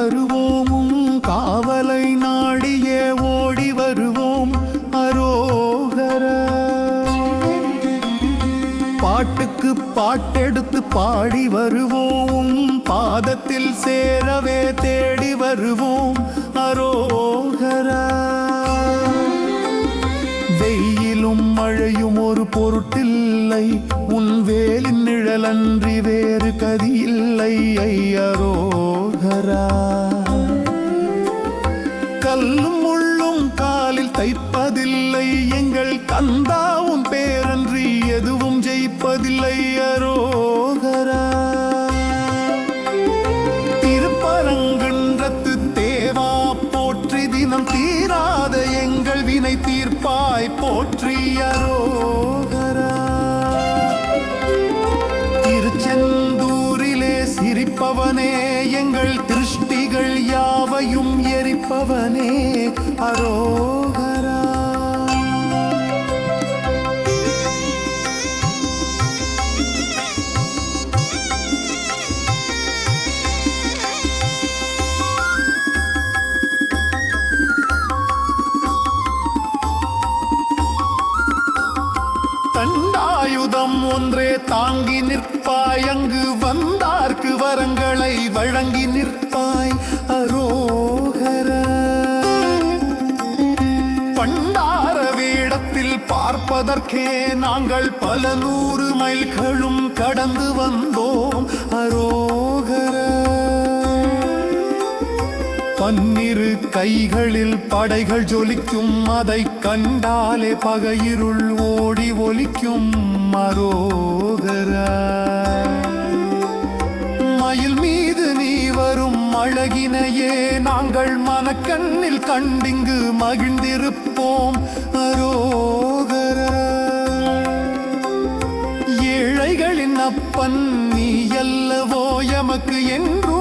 வருவோமும் காவலை நாடியே ஓடி வருவோம் அரோகர. பாட்டுக்கு பாட்டெடுத்து பாடி வருவோம் பாதத்தில் சேரவே தேடி வருவோம் அரோகர. வெயிலும் மழையும் ஒரு பொருட்டில்லை உன் வேலின் நிழலன்றி வேறு கதியில்லை ஐயரோ. காலில் தைப்பதில்லை. எங்கள் கந்தாவும் பேரன்றி எதுவும் ஜெயிப்பதில்லை அரோ எரிப்பவனே எங்கள் திருஷ்டிகள் யாவையும் எரிப்பவனே அரோகரா. ஒன்றே தாங்கி நிற்பாய். அங்கு வந்தார்க்கு வரங்களை வழங்கி நிற்பாய். அரோகர. பண்டார வேடத்தில் பார்ப்பதற்கே நாங்கள் பல நூறு மைல்களும் கடந்து வந்தோம். அரோ பன்னிரு கைகளில் படைகள் ஜொலிக்கும். அதை கண்டாலே பகையிருள் ஓடி ஒலிக்கும் மரோகரா. மயில் மீது நீ வரும் அழகினையே நாங்கள் மனக்கண்ணில் கண்டிங்கு மகிழ்ந்திருப்போம் அரோகர ஏழைகளின் அப்பன் நீ அல்லவோ எமக்கு என்றும்